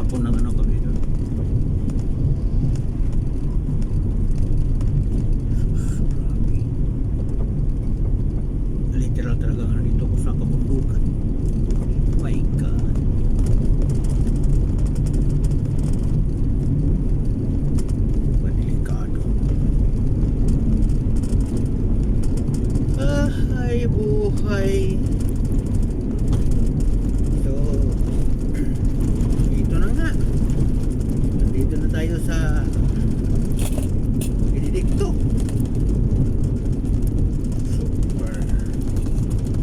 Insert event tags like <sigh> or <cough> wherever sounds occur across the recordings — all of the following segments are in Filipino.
tapon ng ano kami doon. Literal talaga nga dito ko sa kabundukan. My God. Madelikado. Ah, ay buhay. So, ito na nga. Nandito na tayo sa Benedicto. Super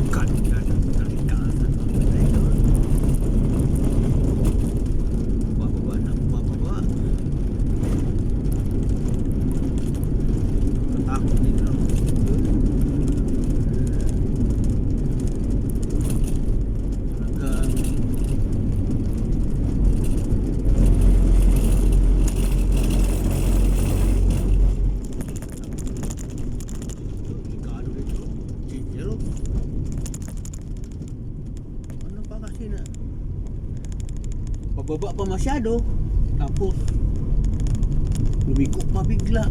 ganda ng kalikasan mga idol. Bababa ng bababa. Matakot dito. Talagang Delikado dito. Dangerous. Ano pa kasi na pababa pa masyado tapos lumiko pa bigla.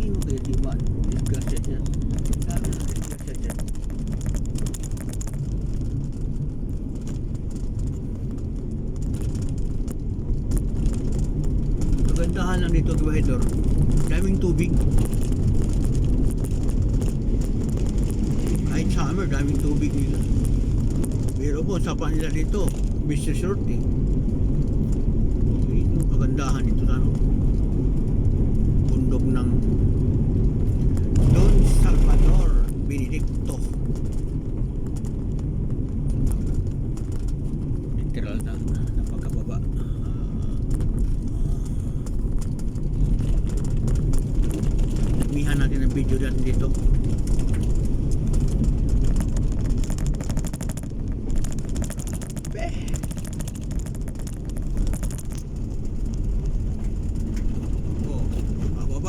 Ayun. Kaya di ba? Disgrasya dyan. Dami na disgrasya dyan. Kagandahan lang dito, Gwaidor. Daming tubig. Kahit summer, daming tubig nila. Pero po, sa nila dito, Mr. Shorty. Ito, kagandahan dito sa ano. Bundok ng Don Salvador Benedicto. Literal na napagkababa. Nagmihan natin ang video natin dito.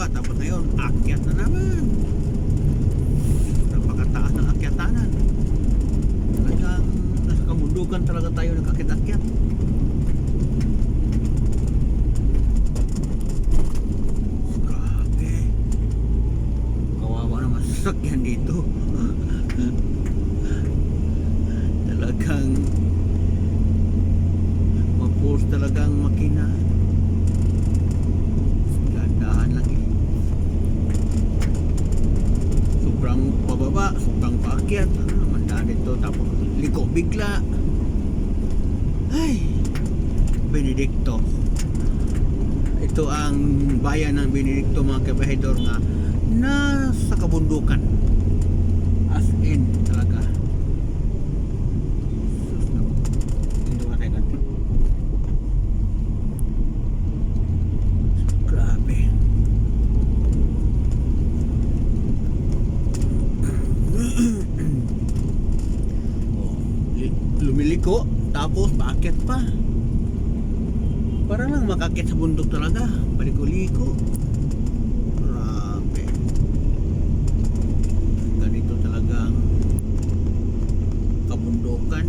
Bababa. Tapos ngayon, akyat na naman. Napakataas ng akyatanan. Talagang nasa kamundukan talaga tayo nagkakit-akyat. Grabe. Kawawa naman sa sasakyan dito. <laughs> talagang ma-force talagang makina. Dahan-dahan lang eh. Sobrang pababa, sobrang paakyat. Ano naman daan dito, tapos liko bigla. Ay, Benedicto. Ito ang bayan ng Benedicto mga kabahidor nga nasa kabundukan. Lumiliko tapos paakyat pa. Para lang makakit sa bundok talaga. Paliko-liko grabe. Ganito talagang kabundukan.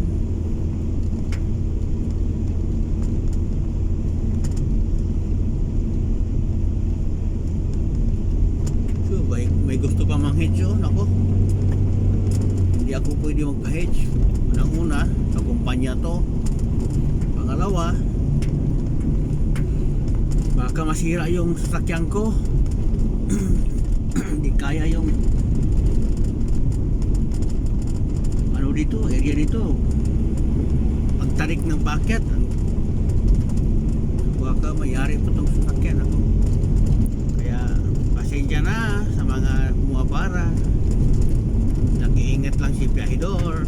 So may, may gusto pa mang hitch oh nako hindi ako pwede magpa-hitch unang-una sa kumpanya to. Pangalawa baka masira yung sasakyan ko. <clears throat> Hindi kaya yung ano dito area dito. Pagtarik ng packet baka mayari pa tong sasakyan ako. Kaya pasensya na sa mga para nag-iingat lang si Piahidor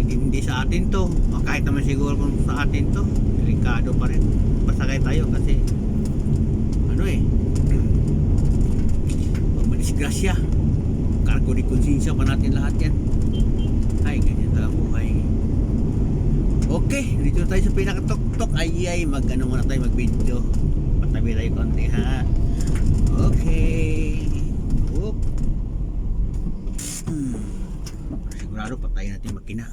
hindi, hindi sa atin to. Kahit naman siguro kung sa atin to delikado pa rin. Pasakay tayo kasi ano eh <clears throat> pag madisgrasya cargo di konsensya pa natin lahat yan. Ay ganyan talagang buhay. Okay dito tayo sa pinakatok-tok. Ay ay mag ano muna tayo mag video patabi tayo konti ha? Okay. Oop. Hmm. sigurado patayin natin makina